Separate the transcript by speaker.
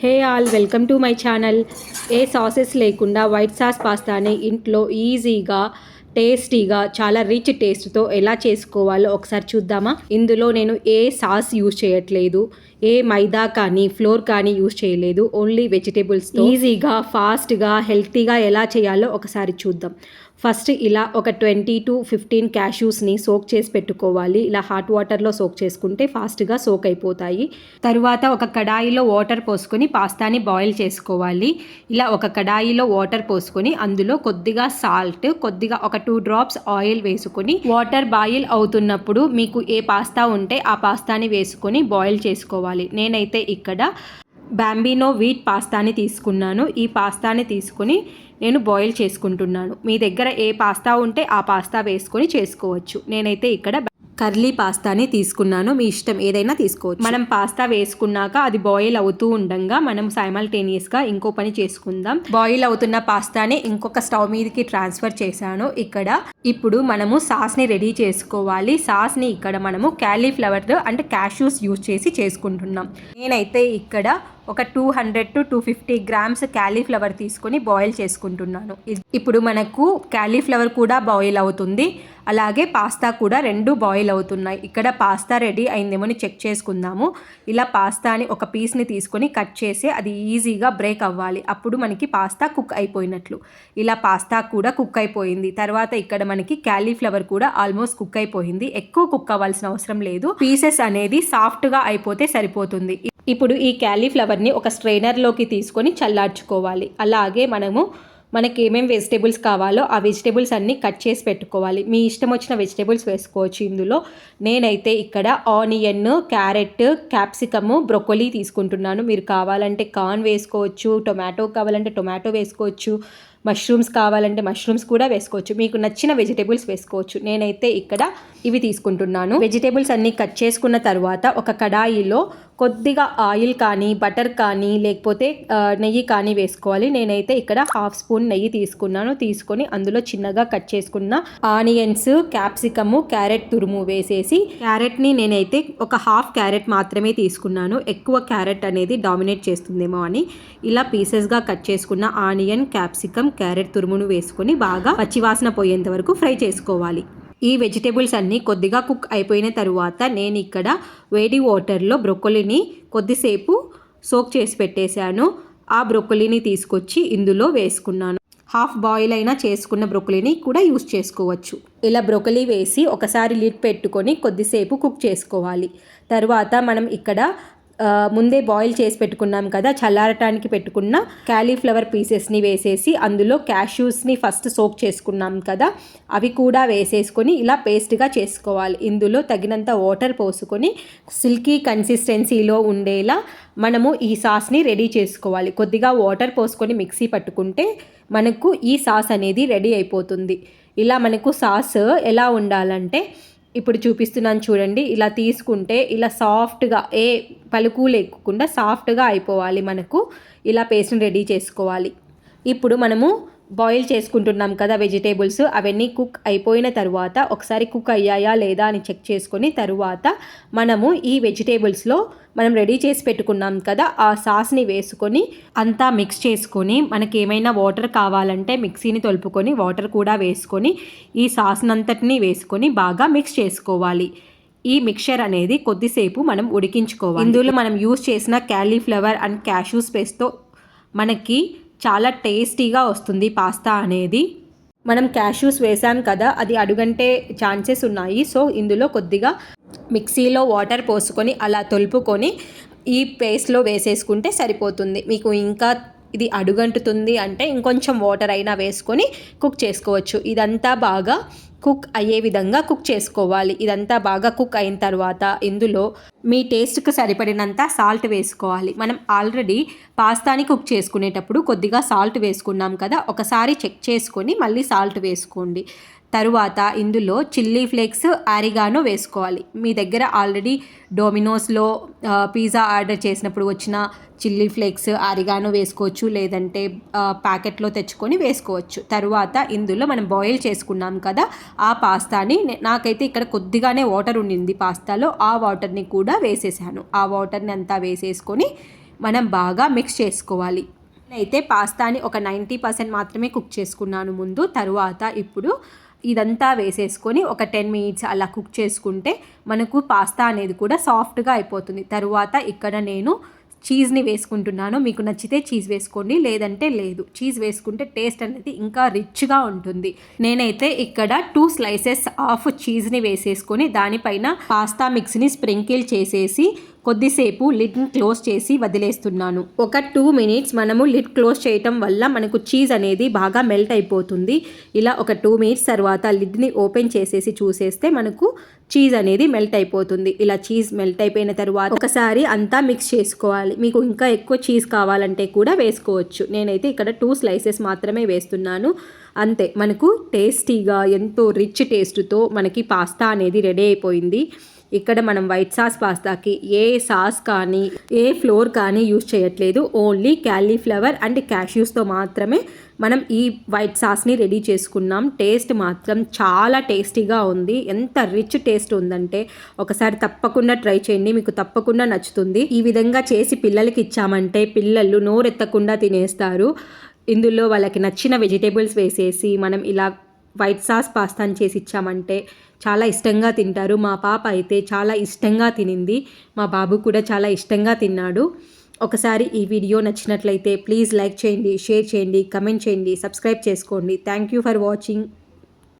Speaker 1: Hey all welcome to my channel. A sauces లేకుండా white sauce పాస్తాని ఇంట్లో ఈజీగా టేస్టీగా చాలా రిచ్ టేస్ట్తో ఎలా చేసుకోవాలో ఒకసారి చూద్దామా? ఇందులో నేను ఏ సాస్ యూజ్ చేయట్లేదు ఏ మైదా కానీ ఫ్లోర్ కానీ యూజ్ చేయలేదు. ఓన్లీ వెజిటేబుల్స్ ఈజీగా ఫాస్ట్గా హెల్తీగా ఎలా చేయాలో ఒకసారి చూద్దాం. ఫస్ట్ ఇలా ఒక ట్వంటీ టు ఫిఫ్టీన్ క్యాష్యూస్ని సోక్ చేసి పెట్టుకోవాలి. ఇలా హాట్ వాటర్లో సోక్ చేసుకుంటే ఫాస్ట్గా సోక్ అయిపోతాయి. తరువాత ఒక కడాయిలో వాటర్ పోసుకొని పాస్తాని బాయిల్ చేసుకోవాలి. ఇలా ఒక కడాయిలో వాటర్ పోసుకొని అందులో కొద్దిగా సాల్ట్ కొద్దిగా ఒక టూ డ్రాప్స్ ఆయిల్ వేసుకొని వాటర్ బాయిల్ అవుతున్నప్పుడు మీకు ఏ పాస్తా ఉంటే ఆ పాస్తాని వేసుకొని బాయిల్ చేసుకోవాలి. నేనైతే ఇక్కడ బ్యాంబినో వీట్ పాస్తాని తీసుకున్నాను. ఈ పాస్తాని తీసుకొని నేను బాయిల్ చేసుకుంటున్నాను. మీ దగ్గర ఏ పాస్తా ఉంటే ఆ పాస్తా వేసుకొని చేసుకోవచ్చు. నేనైతే ఇక్కడ కర్లీ పాస్తాని తీసుకున్నాను. మీ ఇష్టం ఏదైనా తీసుకోవచ్చు. మనం పాస్తా వేసుకున్నాక అది బాయిల్ అవుతూ ఉండగా మనం సైమల్టేనియస్గా ఇంకో పని చేసుకుందాం. బాయిల్ అవుతున్న పాస్తాని ఇంకొక స్టవ్ మీదకి ట్రాన్స్ఫర్ చేశాను. ఇక్కడ ఇప్పుడు మనము సాస్ని రెడీ చేసుకోవాలి. సాస్ని ఇక్కడ మనము క్యాలీఫ్లవర్ అంటే క్యాష్యూస్ యూజ్ చేసి చేసుకుంటున్నాం. నేనైతే ఇక్కడ ఒక two hundred to two fifty grams cauliflower తీసుకొని బాయిల్ చేసుకుంటున్నాను. ఇప్పుడు మనకు క్యాలీఫ్లవర్ కూడా బాయిల్ అవుతుంది. అలాగే పాస్తా కూడా రెండు బాయిల్ అవుతున్నాయి. ఇక్కడ పాస్తా రెడీ అయిందేమో అని చెక్ చేసుకుందాము. ఇలా పాస్తాని ఒక పీస్ని తీసుకొని కట్ చేసి అది ఈజీగా బ్రేక్ అవ్వాలి. అప్పుడు మనకి పాస్తా కుక్ అయిపోయినట్లు. ఇలా పాస్తా కూడా కుక్ అయిపోయింది. తర్వాత ఇక్కడ మనకి క్యాలీఫ్లవర్ కూడా ఆల్మోస్ట్ కుక్ అయిపోయింది. ఎక్కువ కుక్ అవ్వాల్సిన అవసరం లేదు. పీసెస్ అనేది సాఫ్ట్గా అయిపోతే సరిపోతుంది. ఇప్పుడు ఈ క్యాలీఫ్లవర్ని ఒక స్ట్రైనర్లోకి తీసుకొని చల్లార్చుకోవాలి. అలాగే మనము మనకి ఏమేమి వెజిటేబుల్స్ కావాలో ఆ వెజిటేబుల్స్ అన్నీ కట్ చేసి పెట్టుకోవాలి. మీ ఇష్టం వచ్చిన వెజిటేబుల్స్ వేసుకోవచ్చు ఇందులో. నేనైతే ఇక్కడ ఆనియన్ క్యారెట్ క్యాప్సికము బ్రొకోలీ తీసుకుంటున్నాను. మీరు కావాలంటే కార్న్ వేసుకోవచ్చు టొమాటో కావాలంటే టొమాటో వేసుకోవచ్చు మష్రూమ్స్ కావాలంటే మష్రూమ్స్ కూడా వేసుకోవచ్చు. మీకు నచ్చిన వెజిటేబుల్స్ వేసుకోవచ్చు. నేనైతే ఇక్కడ ఇవి తీసుకుంటున్నాను. వెజిటేబుల్స్ అన్నీ కట్ చేసుకున్న తర్వాత ఒక కడాయిలో కొద్దిగా ఆయిల్ కానీ బటర్ కానీ లేకపోతే నెయ్యి కానీ వేసుకోవాలి. నేనైతే ఇక్కడ హాఫ్ స్పూన్ నెయ్యి తీసుకున్నాను. తీసుకొని అందులో చిన్నగా కట్ చేసుకున్న ఆనియన్స్ క్యాప్సికము క్యారెట్ తురుము వేసేసి క్యారెట్ని నేనైతే ఒక హాఫ్ క్యారెట్ మాత్రమే తీసుకున్నాను. ఎక్కువ క్యారెట్ అనేది డామినేట్ చేస్తుందేమో అని. ఇలా పీసెస్గా కట్ చేసుకున్న ఆనియన్ క్యాప్సికమ్ క్యారెట్ తురుమును వేసుకొని బాగా పచ్చివాసన పోయేంత వరకు ఫ్రై చేసుకోవాలి. ఈ వెజిటేబుల్స్ అన్నీ కొద్దిగా కుక్ అయిపోయిన తరువాత నేను ఇక్కడ వేడి వాటర్లో బ్రొక్కలిని కొద్దిసేపు సోక్ చేసి పెట్టేశాను. ఆ బ్రొక్కలిని తీసుకొచ్చి ఇందులో వేసుకున్నాను. హాఫ్ బాయిల్ అయినా చేసుకున్న బ్రొక్కలిని కూడా యూస్ చేసుకోవచ్చు. ఇలా బ్రొకలీ వేసి ఒకసారి లిడ్ పెట్టుకొని కొద్దిసేపు కుక్ చేసుకోవాలి. తర్వాత మనం ఇక్కడ ముందే బాయిల్ చేసి పెట్టుకున్నాం కదా చల్లారటానికి పెట్టుకున్న క్యాలీఫ్లవర్ పీసెస్ని వేసేసి అందులో క్యాష్యూస్ని ఫస్ట్ సోక్ చేసుకున్నాం కదా అవి కూడా వేసేసుకొని ఇలా పేస్ట్గా చేసుకోవాలి. ఇందులో తగినంత వాటర్ పోసుకొని సిల్కీ కన్సిస్టెన్సీలో ఉండేలా మనము ఈ సాస్ని రెడీ చేసుకోవాలి. కొద్దిగా వాటర్ పోసుకొని మిక్సీ పట్టుకుంటే మనకు ఈ సాస్ అనేది రెడీ అయిపోతుంది. ఇలా మనకు సాస్ ఎలా ఉండాలంటే ఇప్పుడు చూపిస్తున్నాను చూడండి. ఇలా తీసుకుంటే ఇలా సాఫ్ట్గా ఏ పలుకు లేకుండా సాఫ్ట్గా అయిపోవాలి మనకు. ఇలా పేస్ట్ని రెడీ చేసుకోవాలి. ఇప్పుడు మనము బాయిల్ చేసుకుంటున్నాం కదా వెజిటేబుల్స్ అవన్నీ కుక్ అయిపోయిన తర్వాత ఒకసారి కుక్ అయ్యాయా లేదా అని చెక్ చేసుకొని తరువాత మనము ఈ వెజిటేబుల్స్లో మనం రెడీ చేసి పెట్టుకున్నాం కదా ఆ సాస్ని వేసుకొని అంతా మిక్స్ చేసుకొని మనకి ఏమైనా వాటర్ కావాలంటే మిక్సీని తొలుపుకొని వాటర్ కూడా వేసుకొని ఈ సాస్నంతటిని వేసుకొని బాగా మిక్స్ చేసుకోవాలి. ఈ మిక్చర్ అనేది కొద్దిసేపు మనం ఉడికించుకోవాలి. ఇందులో మనం యూస్ చేసిన క్యాలీఫ్లవర్ అండ్ క్యాష్యూస్ పేస్ట్తో మనకి చాలా టేస్టీగా వస్తుంది పాస్తా అనేది. మనం క్యాష్యూస్ వేసాం కదా అది అడుగంటే ఛాన్సెస్ ఉన్నాయి. సో ఇందులో కొద్దిగా మిక్సీలో వాటర్ పోసుకొని అలా తొలుపుకొని ఈ పేస్ట్లో వేసేసుకుంటే సరిపోతుంది. మీకు ఇంకా ఇది అడుగంటుతుంది అంటే ఇంకొంచెం వాటర్ అయినా వేసుకొని కుక్ చేసుకోవచ్చు. ఇదంతా బాగా కుక్ అయ్యే విధంగా కుక్ చేసుకోవాలి. ఇదంతా బాగా కుక్ అయిన తర్వాత ఇందులో మీ టేస్ట్కి సరిపడినంత సాల్ట్ వేసుకోవాలి. మనం ఆల్రెడీ పాస్తాని కుక్ చేసుకునేటప్పుడు కొద్దిగా సాల్ట్ వేసుకున్నాం కదా ఒకసారి చెక్ చేసుకొని మళ్ళీ సాల్ట్ వేసుకోండి. తరువాత ఇందులో చిల్లీ ఫ్లేక్స్ ఆరిగానో వేసుకోవాలి. మీ దగ్గర ఆల్రెడీ డొమినోస్లో పిజ్జా ఆర్డర్ చేసినప్పుడు వచ్చిన చిల్లీ ఫ్లేక్స్ ఆరిగానో వేసుకోవచ్చు. లేదంటే ప్యాకెట్లో తెచ్చుకొని వేసుకోవచ్చు. తరువాత ఇందులో మనం బాయిల్ చేసుకున్నాం కదా ఆ పాస్తాని నాకైతే ఇక్కడ కొద్దిగానే వాటర్ ఉండింది పాస్తాలో. ఆ వాటర్ని కూడా వేసేసాను. ఆ వాటర్ని అంతా వేసేసుకొని మనం బాగా మిక్స్ చేసుకోవాలి. అయితే పాస్తాని ఒక నైంటీ పర్సెంట్ మాత్రమే కుక్ చేసుకున్నాను ముందు. తరువాత ఇప్పుడు ఇదంతా వేసేసుకొని ఒక టెన్ మినిట్స్ అలా కుక్ చేసుకుంటే మనకు పాస్తా అనేది కూడా సాఫ్ట్గా అయిపోతుంది. తరువాత ఇక్కడ నేను చీజ్ని వేసుకుంటున్నాను. మీకు నచ్చితే చీజ్ వేసుకోండి లేదంటే లేదు. చీజ్ వేసుకుంటే టేస్ట్ అనేది ఇంకా రిచ్గా ఉంటుంది. నేనైతే ఇక్కడ టూ స్లైసెస్ ఆఫ్ చీజ్ని వేసేసుకొని దానిపైన పాస్తా మిక్స్ని స్ప్రింకిల్ చేసేసి కొద్దిసేపు లిడ్ని క్లోజ్ చేసి వదిలేస్తున్నాను. ఒక టూ మినిట్స్ మనము లిడ్ క్లోజ్ చేయటం వల్ల మనకు చీజ్ అనేది బాగా మెల్ట్ అయిపోతుంది. ఇలా ఒక టూ మినిట్స్ తర్వాత లిడ్ని ఓపెన్ చేసేసి చూసేస్తే మనకు చీజ్ అనేది మెల్ట్ అయిపోతుంది. ఇలా చీజ్ మెల్ట్ అయిపోయిన తర్వాత ఒకసారి అంతా మిక్స్ చేసుకోవాలి. మీకు ఇంకా ఎక్కువ చీజ్ కావాలంటే కూడా వేసుకోవచ్చు. నేనైతే ఇక్కడ టూ స్లైసెస్ మాత్రమే వేస్తున్నాను. అంతే మనకు టేస్టీగా ఎంతో రిచ్ టేస్ట్తో మనకి పాస్తా అనేది రెడీ అయిపోయింది. ఇక్కడ మనం వైట్ సాస్ పాస్తాకి ఏ సాస్ కానీ ఏ ఫ్లోర్ కానీ యూస్ చేయట్లేదు. ఓన్లీ క్యాలీఫ్లవర్ అండ్ క్యాష్యూస్తో మాత్రమే మనం ఈ వైట్ సాస్ని రెడీ చేసుకున్నాం. టేస్ట్ మాత్రం చాలా టేస్టీగా ఉంది. ఎంత రిచ్ టేస్ట్ ఉందంటే ఒకసారి తప్పకుండా ట్రై చేయండి. మీకు తప్పకుండా నచ్చుతుంది. ఈ విధంగా చేసి పిల్లలకి ఇచ్చామంటే పిల్లలు నోరెత్తకుండా తినేస్తారు. ఇందులో వాళ్ళకి నచ్చిన వెజిటేబుల్స్ వేసేసి మనం ఇలా వైట్ సాస్ పాస్తాని చేసి ఇచ్చామంటే చాలా ఇష్టంగా తింటారు. మా పాప అయితే చాలా ఇష్టంగా తినింది. మా బాబు కూడా చాలా ఇష్టంగా తిన్నాడు. ఒకసారి ఈ వీడియో నచ్చినట్లయితే ప్లీజ్ లైక్ చేయండి షేర్ చేయండి కమెంట్ చేయండి సబ్స్క్రైబ్ చేసుకోండి. Thank you for watching.